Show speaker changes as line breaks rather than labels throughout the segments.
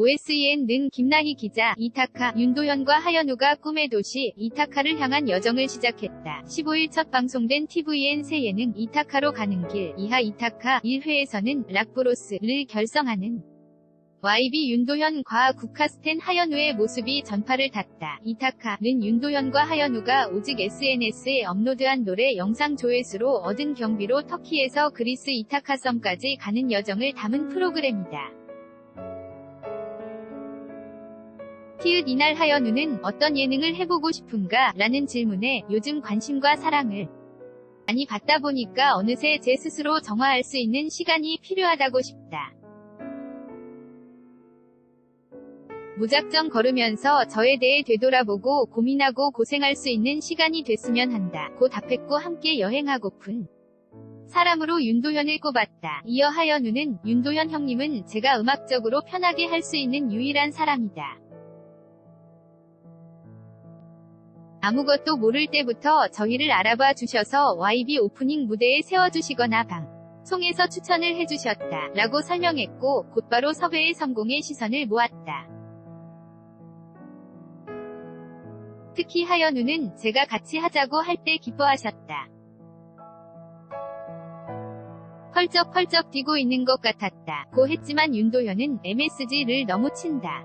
OSEN는 김나희 기자, 이타카, 윤도현과 하현우가 꿈의 도시, 이타카를 향한 여정을 시작했다. 15일 첫 방송된 TVN 새 예능 이타카로 가는 길, 이하 이타카 1회에서는 락브로스를 결성하는 YB 윤도현 과 국카스텐 하현우의 모습이 전파를 탔다. 이타카는 윤도현과 하현우가 오직 SNS에 업로드한 노래 영상 조회수로 얻은 경비로 터키에서 그리스 이타카 섬까지 가는 여정을 담은 프로그램이다. 티읕 이날 하현우는 어떤 예능을 해보고 싶은가? 라는 질문에 요즘 관심과 사랑을 많이 받다 보니까 어느새 제 스스로 정화할 수 있는 시간이 필요하다고 싶다. 무작정 걸으면서 저에 대해 되돌아보고 고민하고 고생할 수 있는 시간이 됐으면 한다. 고 답했고 함께 여행하고픈 사람으로 윤도현을 꼽았다. 이어 하현우는 윤도현 형님은 제가 음악적으로 편하게 할 수 있는 유일한 사람이다. 아무것도 모를 때부터 저희를 알아봐 주셔서 YB 오프닝 무대에 세워주시거나 방 송에서 추천을 해주셨다. 라고 설명했고 곧바로 섭외의 성공에 시선을 모았다. 특히 하현우는 제가 같이 하자고 할 때 기뻐하셨다. 펄쩍펄쩍 뛰고 있는 것 같았다. 고 했지만 윤도현은 MSG를 너무 친다.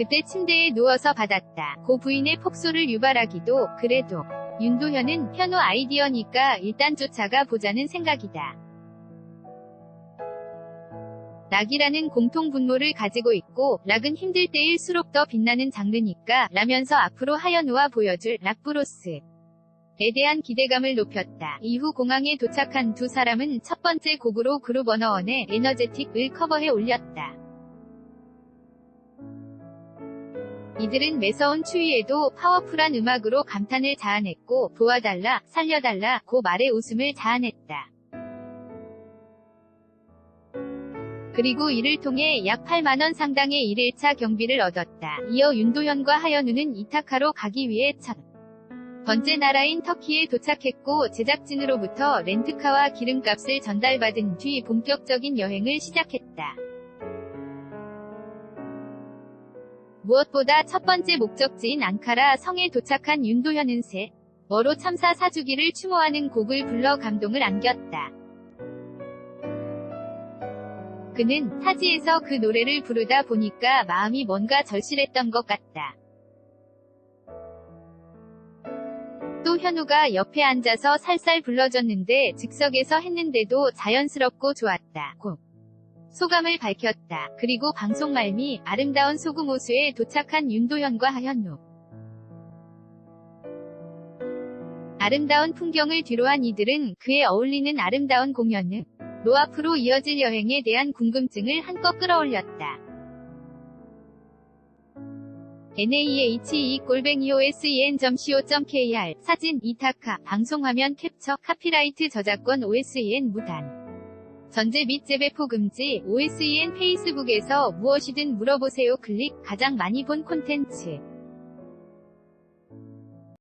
그때 침대에 누워서 받았다. 고 부인의 폭소를 유발하기도 그래도 윤도현은 현우 아이디어니까 일단 쫓아가 보자는 생각이다. 락이라는 공통 분모를 가지고 있고 락은 힘들 때일수록 더 빛나는 장르니까 라면서 앞으로 하현우와 보여줄 락브로스 에 대한 기대감을 높였다. 이후 공항에 도착한 두 사람은 첫 번째 곡으로 그룹 언어원의 에너제틱을 커버해 올렸다. 이들은 매서운 추위에도 파워풀한 음악으로 감탄을 자아냈고 도와달라, 살려달라, 고 말의 웃음을 자아냈다. 그리고 이를 통해 약 8만원 상당의 1일차 경비를 얻었다. 이어 윤도현과 하현우는 이타카로 가기 위해 첫 번째 나라인 터키에 도착했고 제작진으로부터 렌트카와 기름값을 전달받은 뒤 본격적인 여행을 시작했다. 무엇보다 첫 번째 목적지인 앙카라 성에 도착한 윤도현은 새 워로 참사 사주기를 추모하는 곡을 불러 감동을 안겼다. 그는 타지에서 그 노래를 부르다 보니까 마음이 뭔가 절실했던 것 같다. 또 현우가 옆에 앉아서 살살 불러줬는데 즉석에서 했는데도 자연스럽고 좋았다. 고. 소감을 밝혔다. 그리고 방송 말미 아름다운 소금 호수에 도착한 윤도현과 하현우. 아름다운 풍경을 뒤로한 이들은 그에 어울리는 아름다운 공연을 로 앞으로 이어질 여행에 대한 궁금증을 한껏 끌어올렸다. nahe-osen.co.kr 사진 이타카 방송화면 캡처 카피라이트 저작권 OSEN 무단 전제 및 재배포 금지 OSEN 페이스북에서 무엇이든 물어보세요 클릭 가장 많이 본 콘텐츠